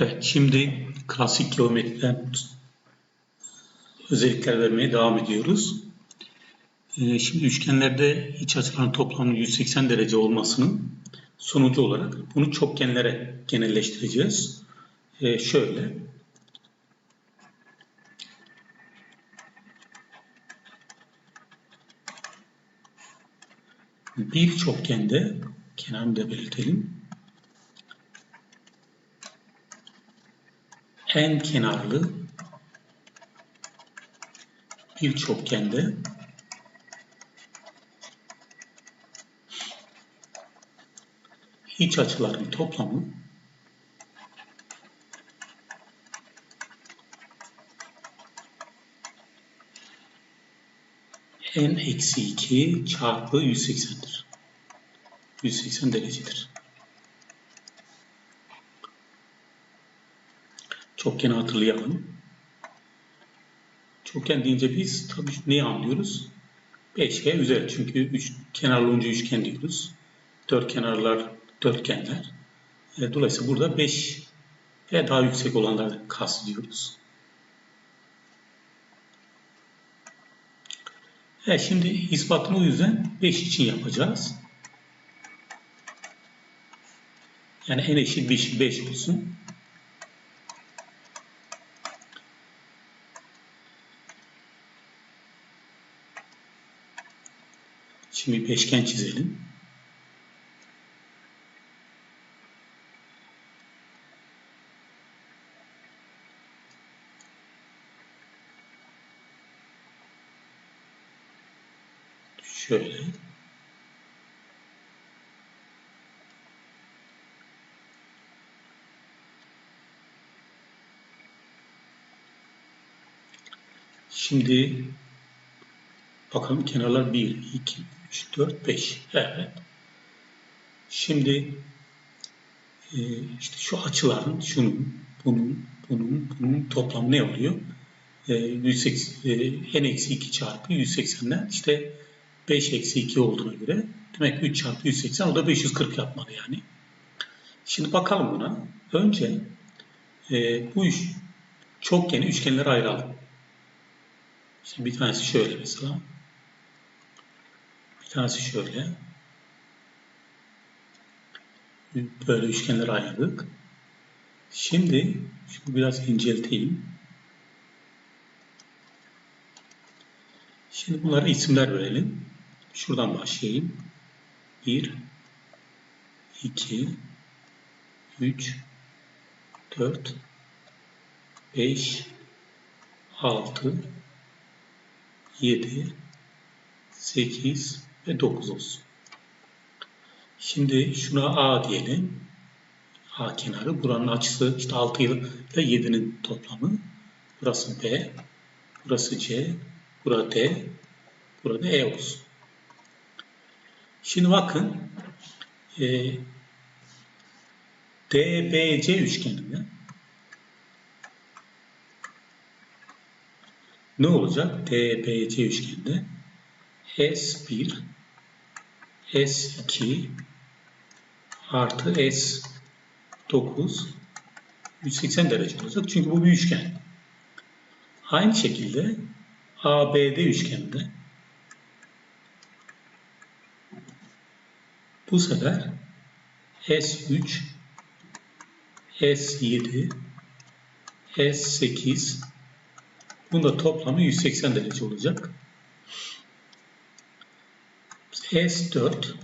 Evet, şimdi klasik geometriden özellikler vermeye devam ediyoruz. Ee, şimdi üçgenlerde iç açıların toplamının 180 derece olmasının sonucu olarak bunu çokgenlere genelleştireceğiz. Ee, şöyle. Bir çokgende kenarını da belirtelim. En kenarlı bir çokgende iç açıların toplamı n eksi 2 çarpı 180'dir. 180 derecedir. Çokgeni hatırlayalım. Çokgen deyince biz tabii neyi anlıyoruz? 5 ve üzeri. Çünkü üç, kenarlı olunca üçgen diyoruz. Dört kenarlar dörtgenler. E, dolayısıyla burada 5 ve daha yüksek olanları kastediyoruz. Evet, şimdi ispatını o yüzden 5 için yapacağız. Yani en eşit 5, 5 olsun. Şimdi bir beşgen çizelim. Şöyle. Şimdi bakalım kenarlar 1, 2, 3, 4, 5. Evet. Şimdi e, işte şu açıların şunun, bunun, bunun, bunun toplamı ne oluyor? E, 180, e, n eksi 2 çarpı 180'den işte 5 eksi 2 olduğuna göre demek ki 3 çarpı 180 o da 540 yapmalı yani. Şimdi bakalım buna. Önce e, bu iş çokgeni üçgenlere ayıralım. Şimdi bir tanesi şöyle mesela. Tanesi şöyle. Böyle üçgenler ayırdık. Şimdi şunu biraz incelteyim. Şimdi bunlara isimler verelim. Şuradan başlayayım. 1 2 3 4 5 6 7 8 ve 9 olsun. Şimdi şuna A diyelim. A kenarı. Buranın açısı işte 6 ile 7'nin toplamı. Burası B. Burası C. Burada D. Burada E olsun. Şimdi bakın e, DBC üçgeninde ne olacak? DBC üçgeninde S1 S2 artı S9 180 derece olacak. Çünkü bu bir üçgen. Aynı şekilde ABD üçgeninde bu sefer S3 S7 S8 bunda toplamı 180 derece olacak. S4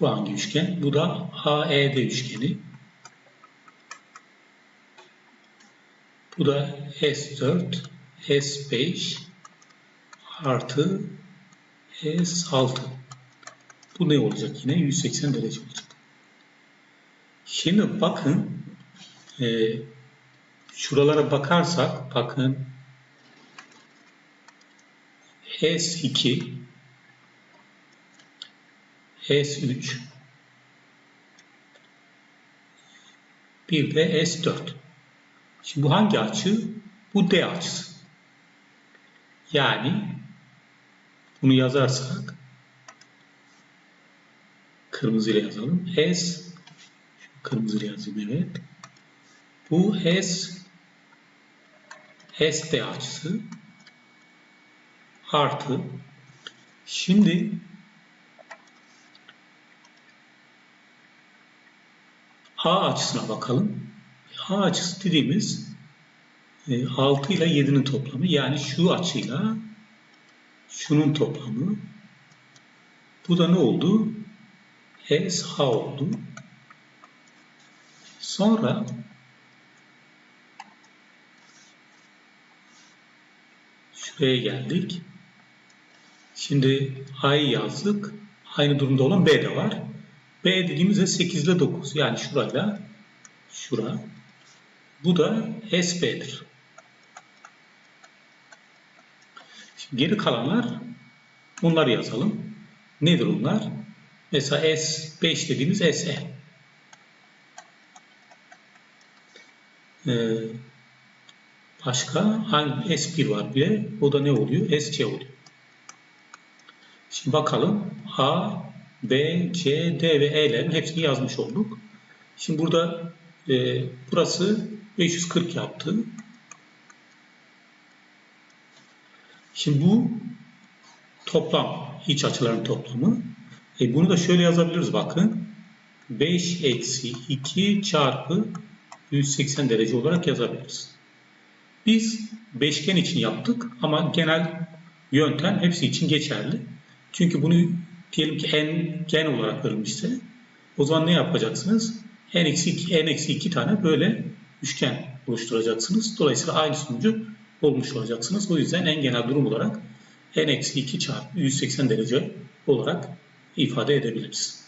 bu hangi üçgen? Bu da AED üçgeni. Bu da S4 S5 artı S6. Bu ne olacak yine? 180 derece olacak. Şimdi bakın e, şuralara bakarsak bakın S2 S3 bir de S4. Şimdi bu hangi açı? Bu D açısı. Yani bunu yazarsak kırmızıyla yazalım. S kırmızıyla yazayım evet. Bu S SD açısı artı şimdi A açısına bakalım. A açısı dediğimiz e, 6 ile 7'nin toplamı. Yani şu açıyla şunun toplamı. Bu da ne oldu? SH oldu. Sonra şuraya geldik. Şimdi A'yı yazdık. Aynı durumda olan B de var. B dediğimizde 8 ile 9. Yani şurayla şura. Bu da SB'dir. Şimdi geri kalanlar bunları yazalım. Nedir bunlar? Mesela S5 dediğimiz SE. Ee, başka hangi S1 var bir de o da ne oluyor? SC oluyor. Şimdi bakalım A, B, C, D ve E'lerin hepsini yazmış olduk. Şimdi burada e, burası 540 yaptı. Şimdi bu toplam, iç açıların toplamı. E bunu da şöyle yazabiliriz bakın. 5 eksi 2 çarpı 180 derece olarak yazabiliriz. Biz beşgen için yaptık ama genel yöntem hepsi için geçerli. Çünkü bunu diyelim ki n gen olarak verilmişse o zaman ne yapacaksınız? n eksi 2, n eksi 2 tane böyle üçgen oluşturacaksınız. Dolayısıyla aynı sonucu olmuş olacaksınız. O yüzden en genel durum olarak n eksi 2 çarpı 180 derece olarak ifade edebiliriz.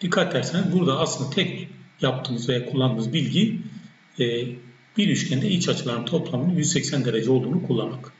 Dikkat ederseniz burada aslında tek yaptığımız veya kullandığımız bilgi e, bir üçgende iç açıların toplamının 180 derece olduğunu kullanmak.